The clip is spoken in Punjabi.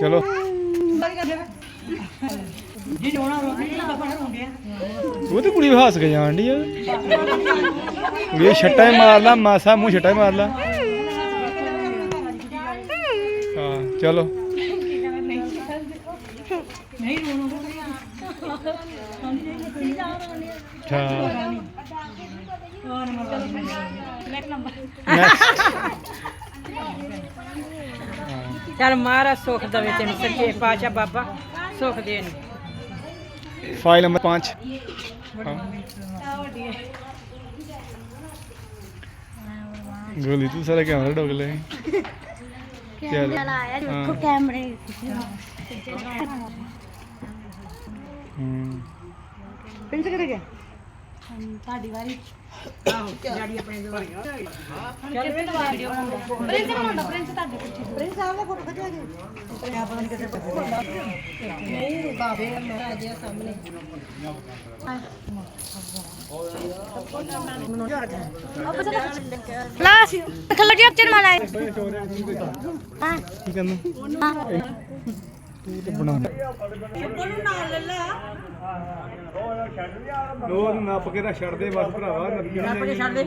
ਚਲੋ। ਉਹ ਤੇ ਕੁੜੀ ਹੱਸ ਕੇ ਜਾਣ ਦੀ ਆ। ਕੁੜੀ ਛੱਟਾ ਹੀ ਮਾਰ ਲਾ, ਮਾਸਾ ਮੂੰਹ ਛੱਟਾ ਹੀ ਮਾਰ ਲਾ। ਹਾਂ, ਚਲੋ। ਹਾਂ। ਚੱਲ ਮਹਾਰਾਜ ਸੁਖ ਦੇਵੇ ਤੈਨੂੰ ਸੱਚੇ ਪਾਤਸ਼ਾਹ ਬਾਬਾ ਸੁਖ ਦੇਣ ਫਾਈਲ ਨੰਬਰ 5 ਗੋਲੀ ਤੂੰ ਸਾਰਾ ਕੈਮਰਾ ਡੋਗ ਲੈ। ਆਇਆ ਹਾਂ। ਦੇਖੋ ਕੈਮਰੇ ਹੂੰ। ਪਿੰਡ ਕਿੱਥੇ ਗਿਆ ਤੁਹਾਡੀ ਵਾਰੀ। ਆਹੋ ਜਾੜੀ ਆਪਣੇ ਦੋ ਚੱਲ ਪਿੰਡ ਵੀਡੀਓ ਪ੍ਰਿੰਸ ਬਣਾਉਂਦਾ ਪ੍ਰਿੰਸ ਤੁਹਾਡੇ ਪਿੱਛੇ। ਪ੍ਰਿੰਸ ਸਾਹਿਬ ਦਾ ਫੋਟੋ ਖਿਚਵਾ ਦੇ ਆ ਪਤਾ ਨਹੀਂ ਕਿੱਥੇ ਬਾਬੇ ਮੇਰਾ ਅਜੇ ਸਾਹਮਣੇ। ਲਾਸ ਖੱਲੋ ਜੀ ਅੱਚਨ ਵਾਲਾ ਹੈ। ਕੀ ਕਰਨਾ? ਤੂੰ ਤੇ ਬਣਾਉਂਦਾ ਲੋਰ ਨੱਪ ਕੇ ਤਾਂ ਛੱਡ ਦੇ ਬਸ ਭਰਾਵਾ ਨੱਪੀ ਆਪਣੇ ਛੱਡ ਦੇ